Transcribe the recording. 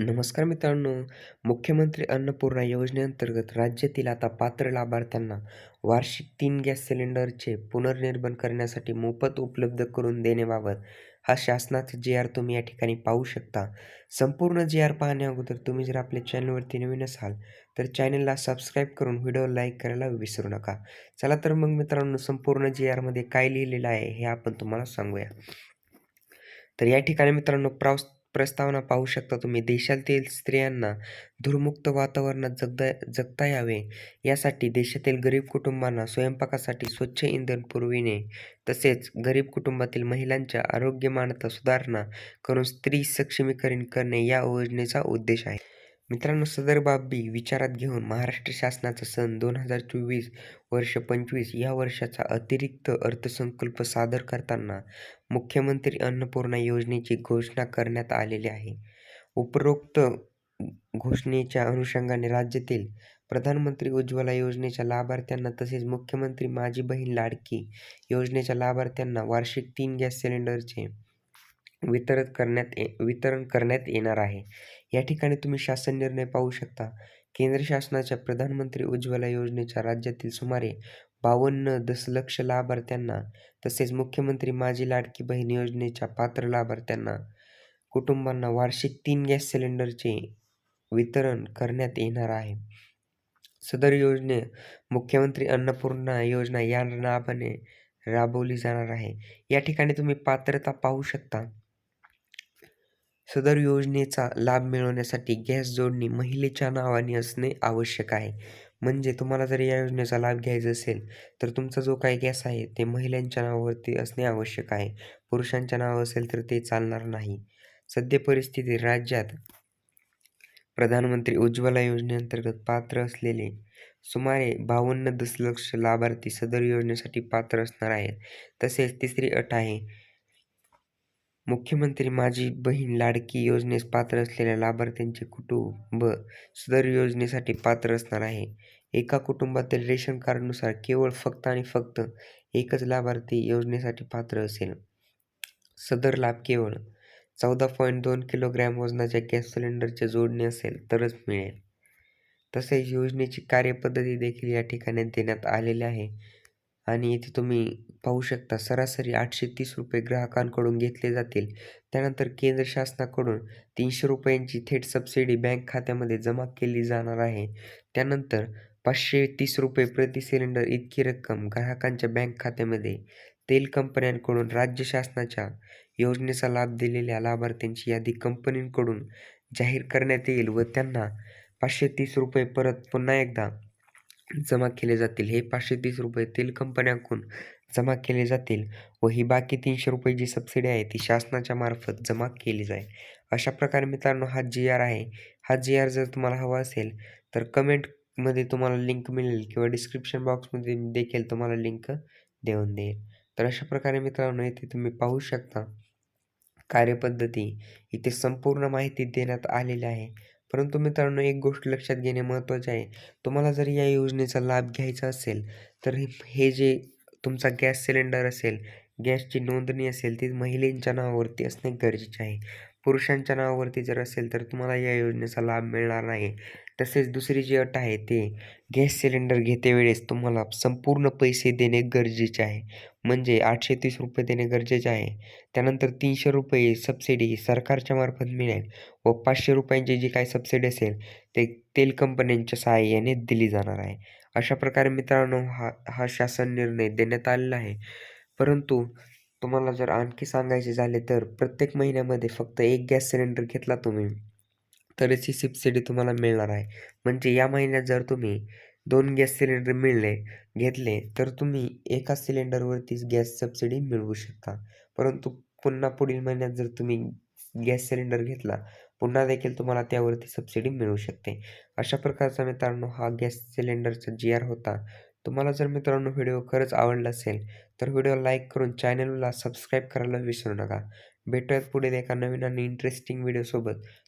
नमस्कार मित्रांनो. मुख्यमंत्री अन्नपूर्णा योजनेअंतर्गत राज्यातील आता पात्र लाभार्थ्यांना वार्षिक तीन गॅस सिलेंडरचे पुनर्निर्माण करण्यासाठी मोफत उपलब्ध करून देण्याबाबत हा शासनाचा जे आर तुम्ही या ठिकाणी पाहू शकता. संपूर्ण जे आर पाहण्या अगोदर तुम्ही जर आपल्या चॅनलवरती नवीन असाल तर चॅनलला सबस्क्राईब करून व्हिडिओ लाईक करायला विसरू नका. चला तर मग मित्रांनो संपूर्ण जे आरमध्ये काय लिहिलेलं आहे हे आपण तुम्हाला सांगूया. तर या ठिकाणी मित्रांनो प्रवास प्रस्तावना पाहू शकता तुम्ही. देशातील स्त्रियांना धूरमुक्त वातावरणात जगता जगता यावे. यासाठी देशातील गरीब कुटुंबांना स्वयंपाकासाठी स्वच्छ इंधन पुरविणे. तसेच गरीब कुटुंबातील महिलांच्या आरोग्यमानता सुधारणा करून स्त्री सक्षमीकरण करणे या योजनेचा उद्देश आहे. मित्रांनो सदर बाबी विचारात घेऊन महाराष्ट्र शासनाचा सन दोन हजार चोवीस वर्ष पंचवीस या वर्षाचा अतिरिक्त अर्थसंकल्प सादर करताना मुख्यमंत्री अन्नपूर्णा योजनेची घोषणा करण्यात आलेली आहे. उपरोक्त घोषणेच्या अनुषंगाने राज्यातील प्रधानमंत्री उज्ज्वला योजनेच्या लाभार्थ्यांना तसेच मुख्यमंत्री माझी बहीण लाडकी योजनेच्या लाभार्थ्यांना वार्षिक तीन गॅस सिलेंडरचे वितरण करण्यात वितरण करण्यात येणार आहे. या ठिकाणी तुम्ही शासन निर्णय पाहू शकता. केंद्र शासनाच्या प्रधानमंत्री उज्ज्वला योजनेच्या राज्यातील सुमारे बावन्न दशलक्ष लाभार्थ्यांना तसेच मुख्यमंत्री माझी लाडकी बहीण योजनेच्या पात्र लाभार्थ्यांना कुटुंबांना वार्षिक तीन गॅस सिलेंडरचे वितरण करण्यात येणार आहे. सदर योजने मुख्यमंत्री अन्नपूर्णा योजना या नावाने राबवली जाणार आहे. या ठिकाणी तुम्ही पात्रता पाहू शकता. सदर योजनेचा लाभ मिळवण्यासाठी गॅस जोडणी महिलेच्या नावाने असणे आवश्यक आहे. म्हणजे तुम्हाला जर या योजनेचा लाभ घ्यायचा असेल तर तुमचा जो काही गॅस आहे ते महिलांच्या नावावरती असणे आवश्यक आहे. पुरुषांच्या नाव असेल तर ते चालणार नाही. सद्य परिस्थिती राज्यात प्रधानमंत्री उज्ज्वला योजनेअंतर्गत पात्र असलेले सुमारे बावन्न दशलक्ष लाभार्थी सदर योजनेसाठी पात्र असणार आहेत. तसेच तिसरी अट आहे मुख्यमंत्री माझी बहीण लाडकी योजनेस पात्र असलेल्या लाभार्थ्यांचे कुटुंब सदर योजनेसाठी पात्र असणार आहे. एका कुटुंबातील रेशन कार्डनुसार केवळ फक्त आणि फक्त एकच लाभार्थी योजनेसाठी पात्र असेल. सदर लाभ केवळ चौदा पॉईंट दोन किलोग्रॅम वजनाच्या गॅस सिलेंडरचे जोडणी असेल तरच मिळेल. तसेच योजनेची कार्यपद्धती देखील या ठिकाणी देण्यात आलेली आहे. आणि इथे तुम्ही पाहू शकता सरासरी आठशे तीस रुपये ग्राहकांकडून घेतले जातील. त्यानंतर केंद्र शासनाकडून तीनशे रुपयांची थेट सबसिडी बँक खात्यामध्ये जमा केली जाणार आहे. त्यानंतर पाचशे तीस रुपये प्रति सिलेंडर इतकी रक्कम ग्राहकांच्या बँक खात्यामध्ये तेल कंपन्यांकडून राज्य शासनाच्या योजनेचा लाभ दिलेल्या लाभार्थ्यांची यादी कंपनींकडून जाहीर करण्यात येईल व त्यांना पाचशे तीस रुपये परत पुन्हा एकदा जमा केले जातील. हे पाचशे तीस रुपये तेल कंपन्यांकडून जमा केले जातील व ही बाकी तीनशे रुपये जी सबसिडी आहे ती शासनाच्या मार्फत जमा केली जाईल. अशा प्रकारे मित्रांनो हा जी आर आहे. हा जी आर जर तुम्हाला हवा असेल तर कमेंटमध्ये तुम्हाला लिंक मिळेल किंवा डिस्क्रिप्शन बॉक्समध्ये देखील तुम्हाला लिंक देऊन देईल. तर अशा प्रकारे मित्रांनो इथे तुम्ही पाहू शकता कार्यपद्धती इथे संपूर्ण माहिती देण्यात आलेली आहे. परंतु मित्रांनो एक गोष्ट लक्षात घेणे महत्त्वाचे आहे. तुम्हाला जर या योजनेचा लाभ घ्यायचा असेल तर हे जे तुमचा गॅस सिलेंडर असेल गॅसची नोंदणी असेल ती महिलेंच्या नावावरती असणे गरजेचे आहे. पुरुषांच्या नावावरती जर असेल तर तुम्हाला या योजनेचा लाभ मिळणार नाही. तसेच दुसरी जी अट आहे ते गॅस सिलेंडर घेते वेळेस तुम्हाला संपूर्ण पैसे देणे गरजेचे आहे. म्हणजे आठशे तीस रुपये देणे गरजेचे आहे. त्यानंतर तीनशे रुपये सबसिडी सरकारच्या मार्फत मिळेल व पाचशे रुपयांची जी काही सबसिडी असेल ते तेल कंपन्यांच्या सहाय्याने दिली जाणार आहे. अशा प्रकारे मित्रांनो हा हा शासन निर्णय देण्यात आलेला आहे. परंतु तुम्हाला जर आणखी सांगायचे झाले तर प्रत्येक महिन्यामध्ये फक्त एक गॅस सिलेंडर घेतला तुम्ही. तरच ही सबसिडी तुम्हाला मिळणार आहे. म्हणजे या महिन्यात जर तुम्ही दोन गॅस सिलेंडर मिळले घेतले तर तुम्ही एका सिलेंडरवरतीच गॅस सबसिडी मिळवू शकता. परंतु पुन्हा पुढील महिन्यात जर तुम्ही गॅस सिलेंडर घेतला पुन्हा देखील तुम्हाला त्यावरती सबसिडी मिळू शकते. अशा प्रकारचा मित्रांनो हा गॅस सिलेंडरचा जी आर होता. तुम्हाला जर मित्रांनो व्हिडिओ खरंच आवडला असेल तर व्हिडिओ लाईक करून चॅनलला सबस्क्राईब करायला विसरू नका. भेटूयात पुढे एका नवीन आणि इंटरेस्टिंग व्हिडिओसोबत